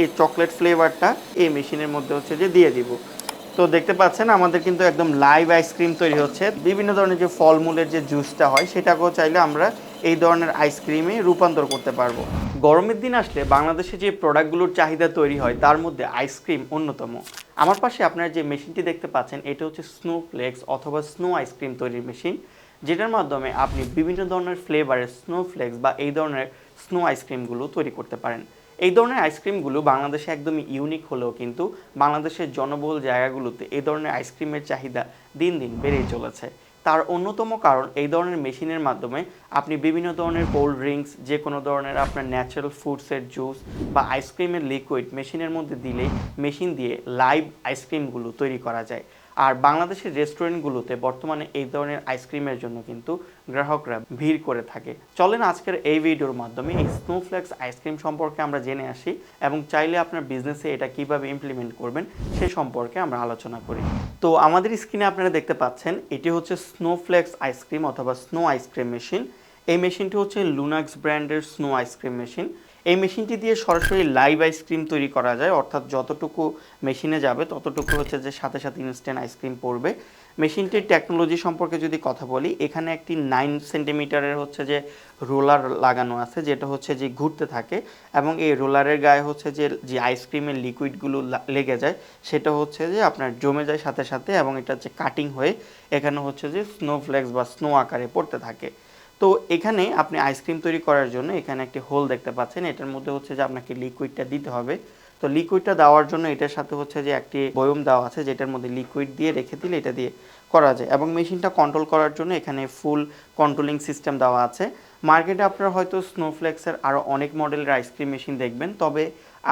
এই চকলেট ফ্লেভারটা এই মেশিনের মধ্যে হচ্ছে যে দিয়ে দিব। তো দেখতে পাচ্ছেন আমাদের কিন্তু একদম লাইভ আইসক্রিম তৈরি হচ্ছে। বিভিন্ন ধরনের যে ফলমূলের যে জুসটা হয়, সেটাকেও চাইলে আমরা এই ধরনের আইসক্রিমে রূপান্তর করতে পারব। গরমের দিন আসলে বাংলাদেশে যে প্রোডাক্টগুলোর চাহিদা তৈরি হয়, তার মধ্যে আইসক্রিম অন্যতম। আমার পাশে আপনারা যে মেশিনটি দেখতে পাচ্ছেন, এটা হচ্ছে স্নো ফ্লেক্স অথবা স্নো আইসক্রিম তৈরির মেশিন যেটার মাধ্যমে আপনি বিভিন্ন ধরনের ফ্লেভারের স্নো ফ্লেক্স বা এই ধরনের স্নো আইসক্রিমগুলো তৈরি করতে পারেন। এই ধরনের আইসক্রিমগুলো বাংলাদেশে একদমই ইউনিক হলেও কিন্তু বাংলাদেশের জনবহুল জায়গাগুলোতে এই ধরনের আইসক্রিমের চাহিদা দিন দিন বেড়েই চলেছে। তার অন্যতম কারণ এই ধরনের মেশিনের মাধ্যমে আপনি বিভিন্ন ধরনের কোল্ড ড্রিঙ্কস যে কোনো ধরনের আপনার ন্যাচারাল ফুডসের জুস বা আইসক্রিমের লিকুইড মেশিনের মধ্যে দিলেই মেশিন দিয়ে লাইভ আইসক্রিমগুলো তৈরি করা যায়। আর বাংলাদেশের রেস্টুরেন্টগুলোতে বর্তমানে এই ধরনের আইসক্রিমের জন্য কিন্তু গ্রাহকরা ভিড় করে থাকে। চলেন আজকের এই ভিডিওর মাধ্যমে এই স্নোফ্লেক্স আইসক্রিম সম্পর্কে আমরা জেনে আসি এবং চাইলে আপনার বিজনেসে এটা কীভাবে ইমপ্লিমেন্ট করবেন সে সম্পর্কে আমরা আলোচনা করি। তো আমাদের স্ক্রিনে আপনারা দেখতে পাচ্ছেন, এটি হচ্ছে স্নোফ্লেক্স আইসক্রিম অথবা স্নো আইসক্রিম মেশিন এই মেশিনটি হচ্ছে লুনাক্স ব্র্যান্ডের স্নো আইসক্রিম মেশিন এই মেশিনটি দিয়ে সরাসরি লাইভ আইসক্রিম তৈরি করা যায়। অর্থাৎ যতটুকু মেশিনে যাবে, ততটুকু হচ্ছে যে সাথে সাথে ইনস্ট্যান্ট আইসক্রিম পড়বে। মেশিনটির টেকনোলজি সম্পর্কে যদি কথা বলি, এখানে একটি নাইন সেন্টিমিটারের হচ্ছে যে রোলার লাগানো আছে, যেটা হচ্ছে যে ঘুরতে থাকে এবং এই রোলারের গায়ে হচ্ছে যে যে আইসক্রিমের লিকুইডগুলো লেগে যায়, সেটা হচ্ছে যে আপনার জমে যায় সাথে সাথে এবং এটা হচ্ছে কাটিং হয়ে এখানে হচ্ছে যে স্নো ফ্লেক্স বা স্নো আকারে পড়তে থাকে। তো এখানে আপনি আইসক্রিম তৈরি করার জন্য এখানে একটি হোল দেখতে পাচ্ছেন। এটার মধ্যে হচ্ছে যে আপনাকে লিকুইডটা দিতে হবে। তো লিকুইডটা দেওয়ার জন্য এটার সাথে হচ্ছে যে একটি বয়ম দেওয়া আছে, যেটার মধ্যে লিকুইড দিয়ে রেখে দিলে এটা দিয়ে করা যায়। এবং মেশিনটা কন্ট্রোল করার জন্য এখানে ফুল কন্ট্রোলিং সিস্টেম দেওয়া আছে। মার্কেটে আপনারা হয়তো স্নোফ্লেক্সের আরও অনেক মডেলের আইসক্রিম মেশিন দেখবেন, তবে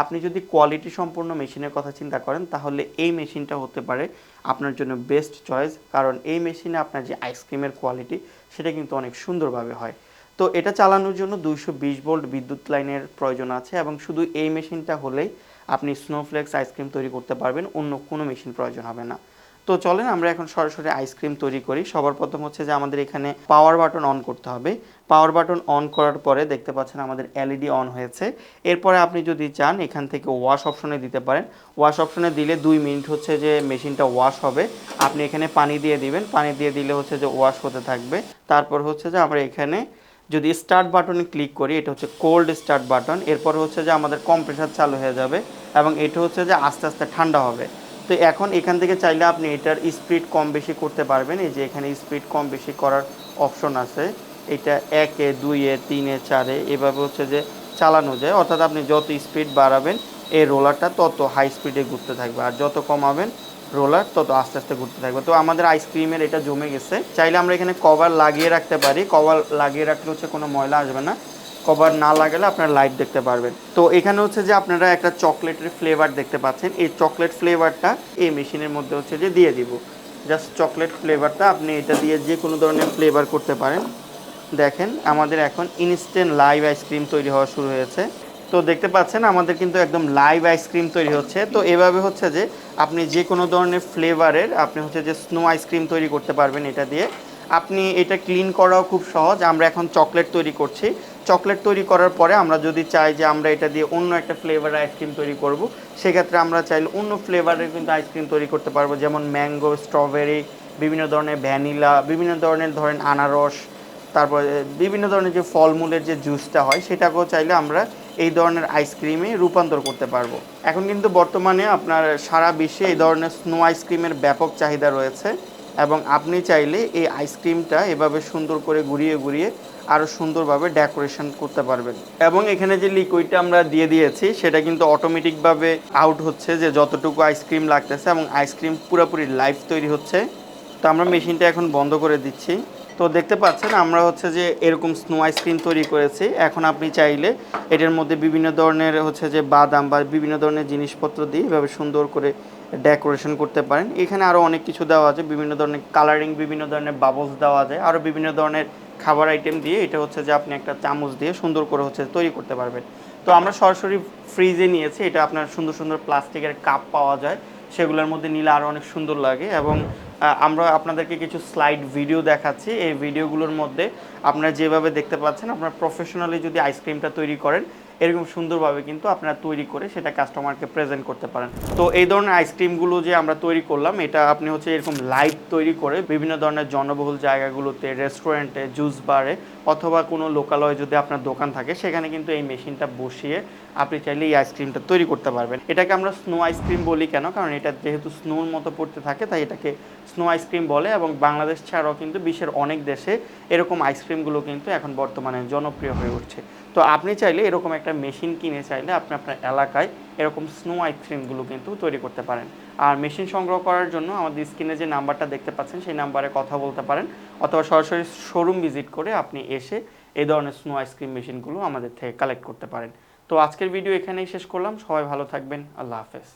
আপনি যদি কোয়ালিটি সম্পূর্ণ মেশিনের কথা চিন্তা করেন, তাহলে এই মেশিনটা হতে পারে আপনার জন্য বেস্ট চয়েস কারণ এই মেশিনে আপনার যে আইসক্রিমের কোয়ালিটি সেটা কিন্তু অনেক সুন্দরভাবে হয়। তো এটা চালানোর জন্য দুইশো বিশ ভোল্ট বিদ্যুৎ লাইনের প্রয়োজন আছে, এবং শুধু এই মেশিনটা হলেই আপনি স্নোফ্লেক্স আইসক্রিম তৈরি করতে পারবেন, অন্য কোনো মেশিন প্রয়োজন হবে না। তো চলেন আমরা এখন সরাসরি আইসক্রিম তৈরি করি। সবার প্রথম হচ্ছে যে আমাদের এখানে পাওয়ার বাটন অন করতে হবে। পাওয়ার বাটন অন করার পরে দেখতে পাচ্ছেন আমাদের এলইডি অন হয়েছে। এরপরে আপনি যদি চান, এখান থেকে ওয়াশ অপশনে দিতে পারেন। ওয়াশ অপশনে দিলে দুই মিনিট হচ্ছে যে মেশিনটা ওয়াশ হবে। আপনি এখানে পানি দিয়ে দিবেন। পানি দিয়ে দিলে হচ্ছে যে ওয়াশ হতে থাকবে। তারপর হচ্ছে যে আমরা এখানে যদি স্টার্ট বাটনে ক্লিক করি, এটা হচ্ছে কোল্ড স্টার্ট বাটন এরপর হচ্ছে যে আমাদের কম্প্রেসার চালু হয়ে যাবে এবং এটা হচ্ছে যে আস্তে আস্তে ঠান্ডা হবে। তো এখন এখান থেকে চাইলে আপনি এটার স্পিড কম বেশি করতে পারবেন। এই যে এখানে স্পিড কম বেশি করার অপশন আছে, এটা একে, দুইয়ে, তিনে, চারে, এভাবে হচ্ছে যে চালানো যায়। অর্থাৎ আপনি যত স্পিড বাড়াবেন, এই রোলারটা তত হাই স্পিডে ঘুরতে থাকবে। আর যত কমাবেন রোলার তত আস্তে আস্তে ঘুরতে থাকবে। তো আমাদের আইসক্রিমের এটা জমে গেছে। চাইলে আমরা এখানে কভার লাগিয়ে রাখতে পারি। কভার লাগিয়ে রাখলে হচ্ছে কোনো ময়লা আসবে না। কভার না লাগালে আপনারা লাইট দেখতে পারবেন। তো এখানে হচ্ছে যে আপনারা একটা চকলেটের ফ্লেভার দেখতে পাচ্ছেন। এই চকলেট ফ্লেভারটা এই মেশিনের মধ্যে হচ্ছে যে দিয়ে দিব। জাস্ট চকলেট ফ্লেভারটা আপনি এটা দিয়ে যে কোনো ধরনের ফ্লেভার করতে পারেন। দেখেন, আমাদের এখন ইনস্ট্যান্ট লাইভ আইসক্রিম তৈরি হওয়া শুরু হয়েছে। তো দেখতে পাচ্ছেন, আমাদের কিন্তু একদম লাইভ আইসক্রিম তৈরি হচ্ছে। তো এভাবে হচ্ছে যে আপনি যে কোনো ধরনের ফ্লেভারের আপনি হচ্ছে যে স্নো আইসক্রিম তৈরি করতে পারবেন এটা দিয়ে। আপনি এটা ক্লিন করাও খুব সহজ। আমরা এখন চকলেট তৈরি করছি। চকলেট তৈরি করার পরে আমরা যদি চাই যে আমরা এটা দিয়ে অন্য একটা ফ্লেভার আইসক্রিম তৈরি করব, সেক্ষেত্রে আমরা চাইলে অন্য ফ্লেভারের কিন্তু আইসক্রিম তৈরি করতে পারব। যেমন ম্যাঙ্গো স্ট্রবেরি বিভিন্ন ধরনের ভ্যানিলা বিভিন্ন ধরনের ধরেন আনারস, তারপরে বিভিন্ন ধরনের যে ফলমূলের যে জুসটা হয়, সেটাকেও চাইলে আমরা এই ধরনের আইসক্রিমে রূপান্তর করতে পারব। এখন কিন্তু বর্তমানে আপনার সারা বিশ্বে এই ধরনের স্নো আইসক্রিমের ব্যাপক চাহিদা রয়েছে এবং আপনি চাইলে এই আইসক্রিমটা এভাবে সুন্দর করে ঘুরিয়ে ঘুরিয়ে আরও সুন্দরভাবে ডেকোরেশন করতে পারবেন। এবং এখানে যে লিকুইডটা আমরা দিয়ে দিয়েছি, সেটা কিন্তু অটোমেটিকভাবে আউট হচ্ছে যে যতটুকু আইসক্রিম লাগতেছে এবং আইসক্রিম পুরোপুরি লাইফ তৈরি হচ্ছে। তো আমরা মেশিনটা এখন বন্ধ করে দিচ্ছি। তো দেখতে পাচ্ছেন, আমরা হচ্ছে যে এরকম স্নো আইসক্রিম তৈরি করেছি। এখন আপনি চাইলে এটার মধ্যে বিভিন্ন ধরনের হচ্ছে যে বাদাম বা বিভিন্ন ধরনের জিনিসপত্র দিয়ে এভাবে সুন্দর করে ডেকোরেশন করতে পারেন। এখানে আরও অনেক কিছু দেওয়া আছে, বিভিন্ন ধরনের কালারিং বিভিন্ন ধরনের বাবলস দেওয়া যায় আরও বিভিন্ন ধরনের খাবার আইটেম দিয়ে এটা হচ্ছে যে আপনি একটা চামচ দিয়ে সুন্দর করে হচ্ছে তৈরি করতে পারবেন। তো আমরা সরাসরি ফ্রিজে নিয়েছি, এটা আপনার সুন্দর সুন্দর প্লাস্টিকের কাপ পাওয়া যায়, সেগুলোর মধ্যে নিলে আরও অনেক সুন্দর লাগে এবং আমরা আপনাদেরকে কিছু স্লাইড ভিডিও দেখাচ্ছি। এই ভিডিওগুলোর মধ্যে আপনারা যেভাবে দেখতে পাচ্ছেন, আপনারা প্রফেশনালি যদি আইসক্রিমটা তৈরি করেন, এরকম সুন্দরভাবে কিন্তু আপনারা তৈরি করে সেটা কাস্টমারকে প্রেজেন্ট করতে পারেন। তো এই ধরনের আইসক্রিমগুলো যে আমরা তৈরি করলাম, এটা আপনি হচ্ছে এরকম লাইভ তৈরি করে বিভিন্ন ধরনের জনবহুল জায়গাগুলোতে রেস্টুরেন্টে জুস বারে অথবা কোনো লোকালয়ে যদি আপনার দোকান থাকে, সেখানে কিন্তু এই মেশিনটা বসিয়ে আপনি চাইলে এই আইসক্রিমটা তৈরি করতে পারবেন। এটাকে আমরা স্নো আইসক্রিম বলি কেন? কারণ এটা যেহেতু স্নোর মতো পড়তে থাকে, তাই এটাকে স্নো আইসক্রিম বলে এবং বাংলাদেশ ছাড়াও কিন্তু বিশ্বের অনেক দেশে এরকম আইসক্রিমগুলো কিন্তু এখন বর্তমানে জনপ্রিয় হয়ে উঠছে। তো আপনি চাইলে এরকম একটা মেশিন কিনে চাইলে আপনি আপনার এলাকায় এরকম স্নো আইসক্রিমগুলো কিন্তু তৈরি করতে পারেন। আর মেশিন সংগ্রহ করার জন্য আমাদের স্ক্রিনে যে নাম্বারটা দেখতে পাচ্ছেন, সেই নাম্বারে কথা বলতে পারেন, অথবা সরাসরি শোরুম ভিজিট করে আপনি এসে এই ধরনের স্নো আইসক্রিম মেশিনগুলো আমাদের থেকে কালেক্ট করতে পারেন। তো আজকের ভিডিও এখানেই শেষ করলাম। সবাই ভালো থাকবেন। আল্লাহ হাফেজ।